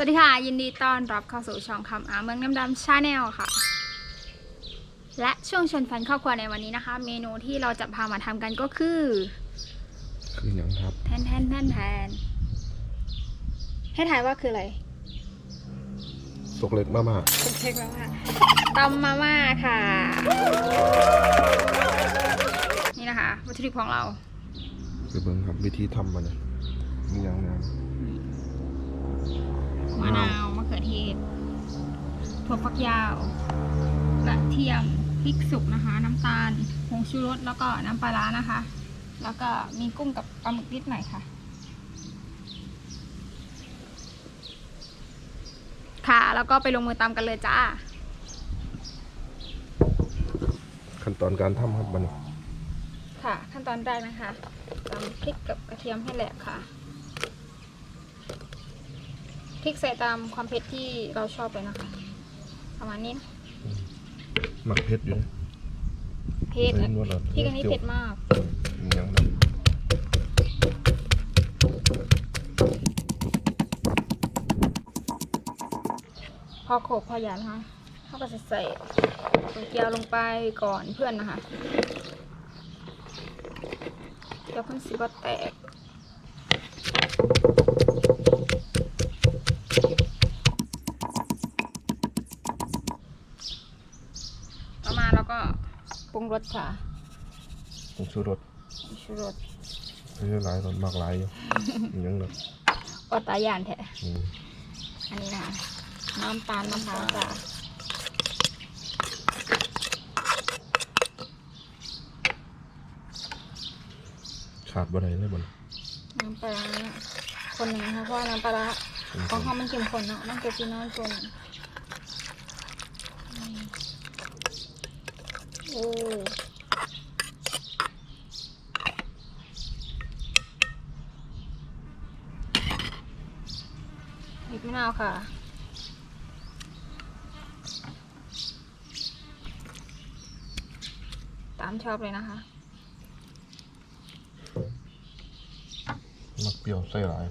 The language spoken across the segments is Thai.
สวัสดีค่ะ ยินดีต้อนรับเข้าสู่ช่องคำอาเมืองน้ำดำชาแนลค่ะ และช่วงชวนแฟนครอบครัวในวันนี้นะคะ เมนูที่เราจะพามาทำกันก็คือคือหยังครับแทนแทนแทนแทนให้ถ่ายว่าคืออะไรตกเล็กมากเช็คมาม่าตำมาม่าค่ะ นี่นะคะ วัตถุดิบของเราๆคือเบิ้งครับวิธีทำมันเนี่ยมีหยังนะ มะนาวมะเขือเทศถั่วฝักยาวกระเทียมพริกสุกนะคะ น้ำตาลผงชูรสแล้วก็น้ำปลาร้านะคะ แล้วก็มีกุ้งกับปลาหมึกนิดหน่อยค่ะ ค่ะแล้วก็ไปลงมือตำกันเลยจ้า ขั้นตอนการทำครับมันค่ะ ขั้นตอนแรกนะคะตำพริกกับกระเทียมให้แหลกค่ะพ ริกใส่ตามความเผ็ดที่เราชอบเลยนะคะ ประมาณนี้นะหมักเผ็ดอยู่นะเผ็ดใส่นะนวดเอาพริกอันนี้เผ็ดมากมีหยังนะพอโขลกพอหยาบนะคะเขาก็จะใส่ตัวเกี๊ยวลงไปก่อนเพื่อนนะคะเดี๋ยวเพิ่งสิบแตก งรสค่ะผงชูรสผงชูรสไม่ใช่หลายรสมากหลายอยู่มีหยังนะออตายานแท้อืมอันนี้นะคะน้ำตาลมะพร้าวจ้ะขาดบ่ได้เลยมันน้ำปลาร้าคนหนึ่งนะคะเพราะว่าน้ำปลาร้าของเขามันเข้มข้นเนาะมันจะกินน้อยส่วนอืมโอ้ บีบมะนาวค่ะ ตามชอบเลยนะคะ มักเปรี้ยวใส่หลาย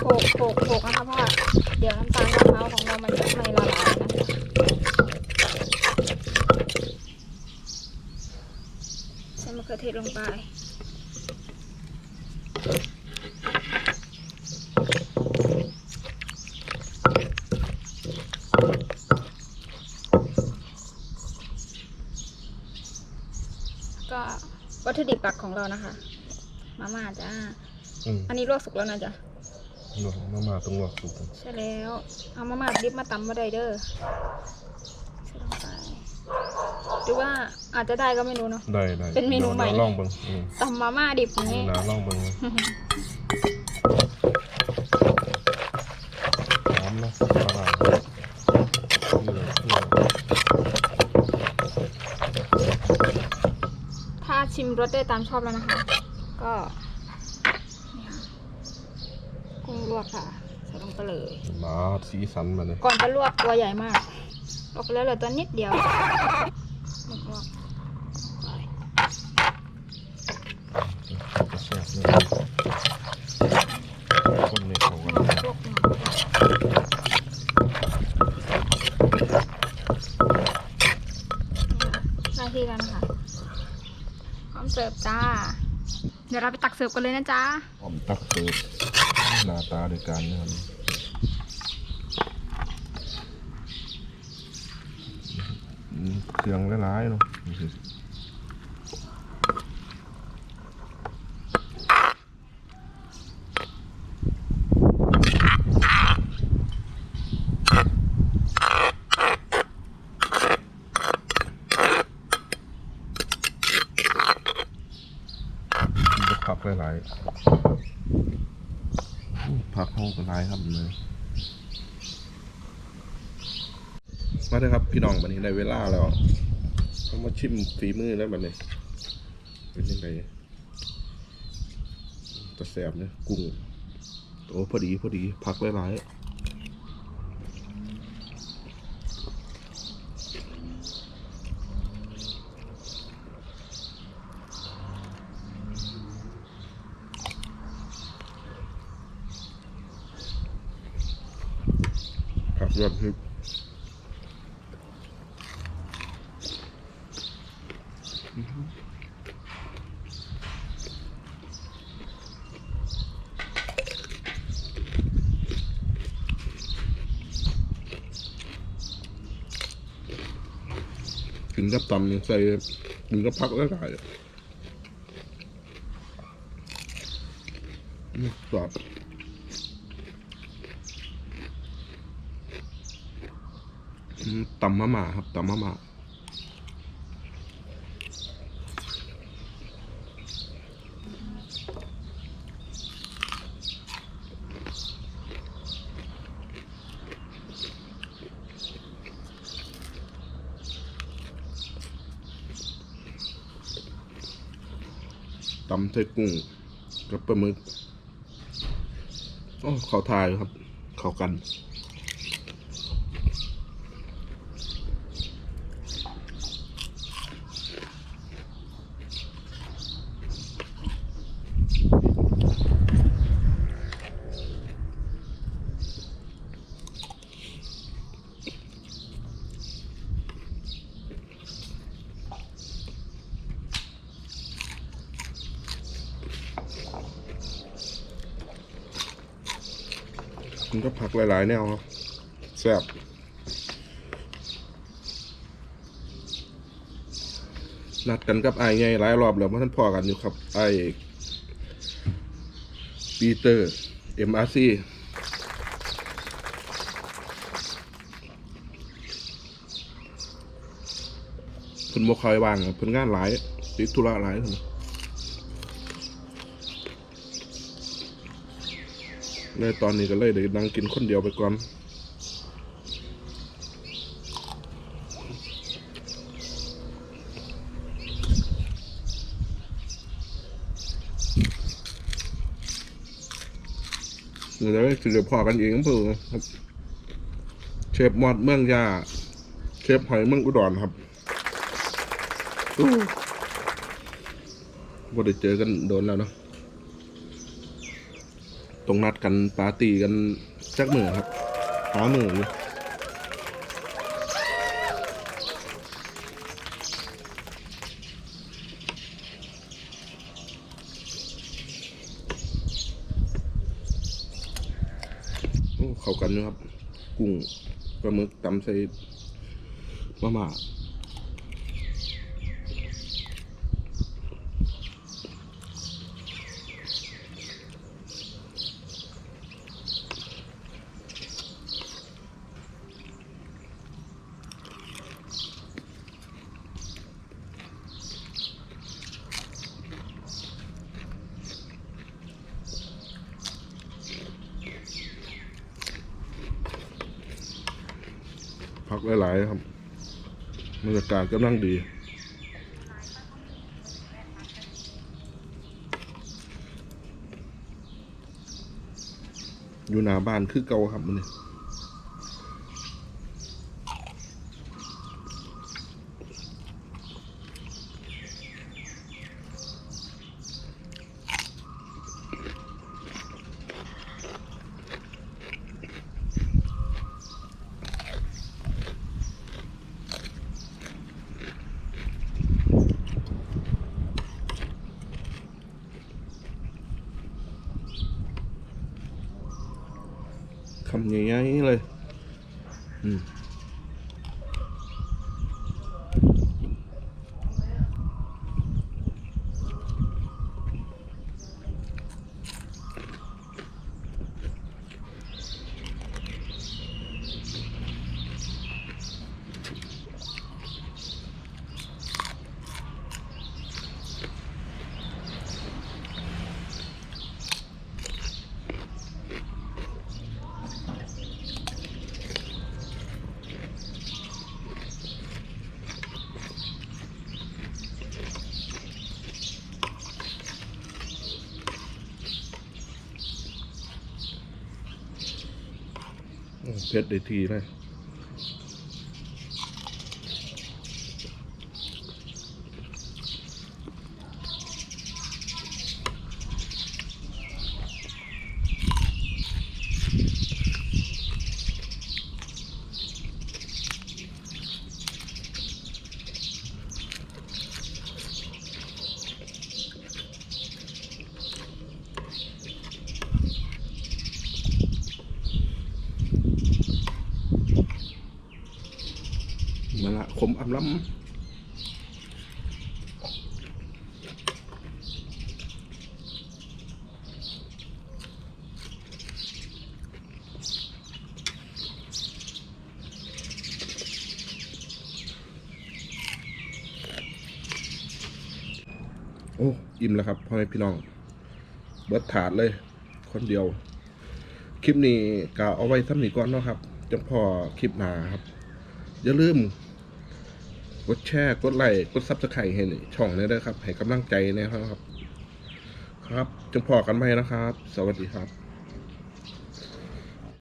โขกโขกโขกนะคะเพราะว่าเดี๋ยวน้ำตาลมะพร้าวของเรามันจะไม่ละลายนะคะใส่มะเขือเทศลงไป ก็วัตถุดิบหลักของเรานะคะ มาม่าจ้า อืมอันนี้ลวกสุกแล้วนะจ๊ะ ลวกมาม่าต้องลวกสุกใช่แล้ว เอามาม่าดิบมาตำมาได้เด้อใส่ลงไป หรือว่าอาจจะได้ก็ไม่รู้เนาะ ได้ได้เป็นเมนูใหม่ ดี๋ยวลองเบิ่งอืมตำมาม่าดิบอย่างนี้นะลองเบิ่งเลยหอมนะละลายเนื้อเนื้อถ้าชิมรสได้ตามชอบแล้วนะคะ ก็นี่ค่ะกุ้งลวกค่ะ ใส่ลงไปเลย มาสีสันมาเลยก่อนจะลวกตัวใหญ่มากลวกไปแล้วเหลือตัวนิดเดียวลวกลวกไป จะแซ่บเลยคนในเขากัน ลวกหน่อยหน้าที่แล้วนะคะพร้อมเสิร์ฟจ้า เดี๋ยวเราไปตักเสิร์ฟกันเลยนะจ๊ะหอมตักเสิร์ฟหน้าตาด้วยกันนะครับเครื่องหลายๆเนาะนี่คือมันจะผัก หลายๆผักห้องก็หลายครับเลยมาเลยครับพี่น้องวันนี้ในเวลาแล้วเขามาชิมฝีมือแล้วบัดนี้เป็นยังไงตะแสบเนี่ยกุ้งโอ้พอดีพอดีผักหลายๆ ยอดฮิต กินกับตำนี่ใส่กินกับพักแล้วได้กรอบตำมะหมาครับตำมะหมา ตำไส้กุ้งกับปลาหมึกโอ้เขาทายครับ เขากัน มันก็ผักหลายๆแนวครับแซ่บนัดกันกับไอ้ไงหลายรอบแล้วเมื่อท่านพอกันอยู่ครับ ไอ้ปีเตอร์เอ็มอาร์ซีเพิ่นบ่คอยว่างเพิ่นงานหลายติดธุระหลายเพิ่น เลยตอนนี้ก็เลยเดี๋ยวนั่งกินคนเดียวไปก่อนเดี๋ยวได้สิเดี๋ยวพอกันเองเพื่อครับ เชฟมอดเมืองยา เชฟหอยเมืองอุดรครับอู้บ่ได้เจอกันโดนแล้วเนาะ ตรงนัดกันปาร์ตี้กันจักมือครับหามืออยู่เข้ากันอยู่ครับ กุ้งปลาหมึกตำใส่มะม่า หลายๆครับบรรยากาศกำลังดีอยู่หน้าบ้านคือเก่าครับมันนี่ คำใหญ่ๆ เลยอืมโอ้เผ็ดได้ทีเลย มาละขมอำล้ำโอ้อิ่มแล้วครับพ่อแม่พี่น้อง เบิดถาดเลย คนเดียว คลิปนี้ก็เอาไว้ซ้ำนี้ก่อนเนาะครับ จังพอคลิปหนาครับ อย่าลืม กดแชร์กดไลค์กดซับสไครต์ให้ช่องนี้ด้วยครับ ให้กำลังใจนะครับ ครับจงพอกันไหมนะครับ สวัสดีครับ